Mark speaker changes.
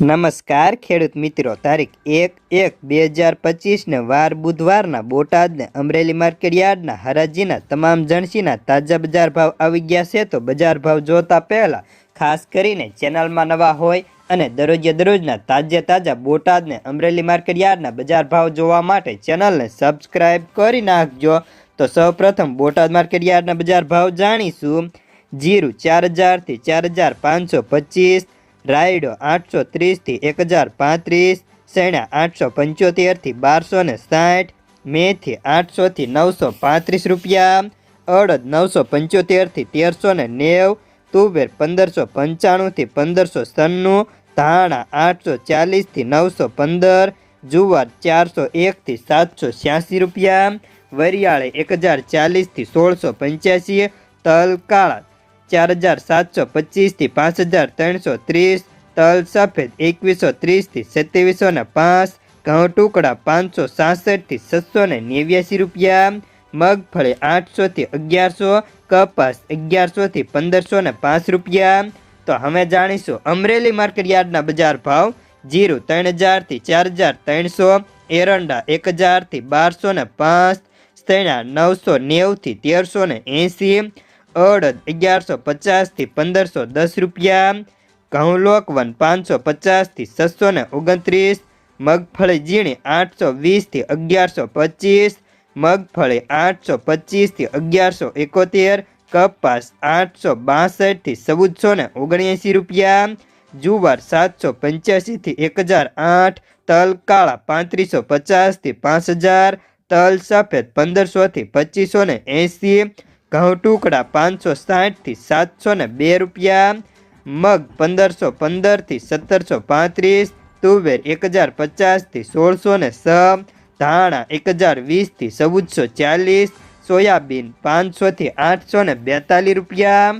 Speaker 1: નમસ્કાર, ખેડૂત મિત્રો. તારીખ એક એક બે હજાર પચીસને વાર બુધવારના બોટાદને અમરેલી માર્કેટ યાર્ડના હરાજીના તમામ જણસીના તાજા બજાર ભાવ આવી ગયા છે તો બજાર ભાવ જોતા પહેલાં ખાસ કરીને ચેનલમાં નવા હોય અને દરરોજે દરરોજના તાજે તાજા બોટાદને અમરેલી માર્કેટ યાર્ડના બજાર ભાવ જોવા માટે ચેનલને સબસ્ક્રાઈબ કરી નાખજો. તો સૌપ્રથમ બોટાદ માર્કેટ યાર્ડના બજાર ભાવ જાણીશું. જીરું ચાર હજારથી ચાર હજાર પાંચસો પચીસ રાયડો આઠસો ત્રીસથી એક હજાર પાંત્રીસ સેણા આઠસો પંચોતેરથી બારસો ને સાઠ, મેથી આઠસોથી નવસો પાંત્રીસ રૂપિયા, અડદ નવસો પંચોતેરથી તેરસો ને નેવ, તુવેર પંદરસો પંચાણુંથી પંદરસો સન્નું, ધાણા આઠસો ચાલીસથી નવસો પંદર, જુવાર ચારસો એકથી સાતસો છ્યાસી રૂપિયા, વરિયાળે એક હજાર ચાલીસથી સોળસો પંચ્યાસી તલ કાળા ચાર હજાર સાતસો પચીસથી પાંચ હજાર ત્રણસો ત્રીસ, તલ સફેદ એકવીસો ત્રીસથી સત્યાવીસો ને પાંચ, ઘઉં ટુકડા પાંચસો સાસઠથી છસો ને નેવ્યાસી રૂપિયા મગફળી આઠસોથી અગિયારસો, કપાસ અગિયારસોથી પંદરસો ને પાંચ રૂપિયા. તો હવે જાણીશું અમરેલી માર્કેટ યાર્ડના બજાર ભાવ. જીરું ત્રણ હજારથી ચાર હજાર ત્રણસો, એરંડા એક હજારથી બારસો ને પાંચ, સ્તેણા નવસો નેવથી તેરસો ને એંસી અડદ અગિયારસો પચાસથી પંદરસો દસ રૂપિયા, ઘઉં લોકવન પાંચસો પચાસથી છસો ને ઓગણત્રીસ, મગફળી ઝીણી આઠસો વીસથી અગિયારસો પચીસ, મગફળી આઠસો પચીસથી અગિયારસો એકોતેર, કપાસ આઠસો બાસઠથી ચૌદસો ને ઓગણએંસી રૂપિયા, જુવાર સાતસો પંચ્યાસીથી એક હજાર આઠ, તલ કાળા પાંત્રીસો પચાસથી પાંચ હજાર, તલ સફેદ પંદરસોથી પચીસો ને એંસી ઘઉં ટુકડા પાંચસો સાઠથી સાતસો ને બે રૂપિયા, મગ પંદરસો પંદરથી સત્તરસો પાંત્રીસ, તુવેર એક હજાર પચાસથી સોળસો ને છ ધાણા એક હજાર વીસથી ચૌદસો ચાલીસ, સોયાબીન પાંચસોથી આઠસો ને બેતાલીસ રૂપિયા